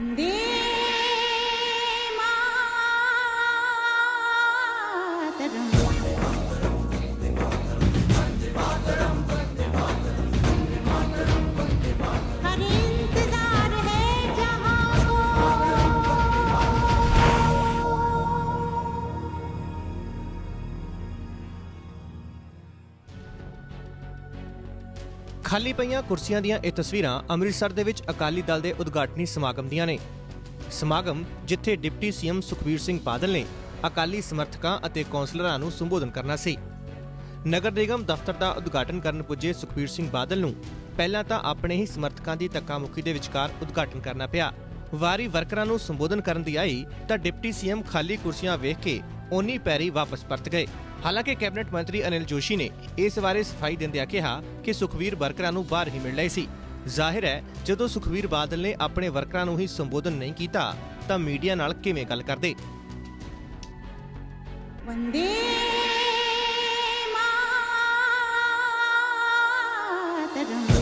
Vande ਖਾਲੀ ਪਈਆਂ ਕੁਰਸੀਆਂ ਦੀਆਂ ਇਹ ਤਸਵੀਰਾਂ ਅੰਮ੍ਰਿਤਸਰ ਦੇ ਵਿੱਚ ਅਕਾਲੀ ਦਲ ਦੇ ਉਦਘਾਟਨੀ ਸਮਾਗਮ ਦੀਆਂ ਨੇ। ਸਮਾਗਮ, ਜਿੱਥੇ ਡਿਪਟੀ ਸੀਐਮ ਸੁਖਬੀਰ ਸਿੰਘ ਬਾਦਲ ਨੇ ਅਕਾਲੀ ਸਮਰਥਕਾਂ ਅਤੇ ਕੌਂਸਲਰਾਂ ਨੂੰ ਸੰਬੋਧਨ ਕਰਨਾ ਸੀ। ਨਗਰ ਨਿਗਮ ਦਫ਼ਤਰ ਦਾ ਉਦਘਾਟਨ ਕਰਨ ਪੁੱਜੇ ਸੁਖਬੀਰ ਸਿੰਘ ਬਾਦਲ ਨੂੰ ਪਹਿਲਾਂ ਤਾਂ ਆਪਣੇ ਹੀ ਸਮਰਥਕਾਂ ਦੀ ਧੱਕਾਮੁੱਖੀ ਦੇ ਵਿਚਕਾਰ ਉਦਘਾਟਨ ਕਰਨਾ ਪਿਆ। ਵਾਰੀ ਵਰਕਰਾਂ ਨੂੰ ਸੰਬੋਧਨ ਕਰਨ ਦੀ ਆਈ ਤਾਂ ਡਿਪਟੀ ਸੀਐਮ ਖਾਲੀ ਕੁਰਸੀਆਂ ਵੇਖ ਕੇ ਓਨੀ ਪੈਰੀ ਵਾਪਸ ਪਰਤ ਗਏ। ਹਾਲਾਂਕਿ ਕੈਬਨਿਟ ਮੰਤਰੀ ਅਨਿਲ ਜੋਸ਼ੀ ਨੇ ਇਸ ਬਾਰੇ ਸਫ਼ਾਈ ਦਿੰਦਿਆਂ ਕਿਹਾ ਕਿ ਸੁਖਵੀਰ ਵਰਕਰਾਂ ਨੂੰ ਬਾਹਰ ਹੀ ਮਿਲ ਰਹੇ ਸੀ। ਜ਼ਾਹਿਰ ਹੈ, ਜਦੋਂ ਸੁਖਵੀਰ ਬਾਦਲ ਨੇ ਆਪਣੇ ਵਰਕਰਾਂ ਨੂੰ ਹੀ ਸੰਬੋਧਨ ਨਹੀਂ ਕੀਤਾ, ਤਾਂ ਮੀਡੀਆ ਨਾਲ ਕਿਵੇਂ ਗੱਲ ਕਰਦੇ? ਵੰਦੇ ਮਾਤਰਮ।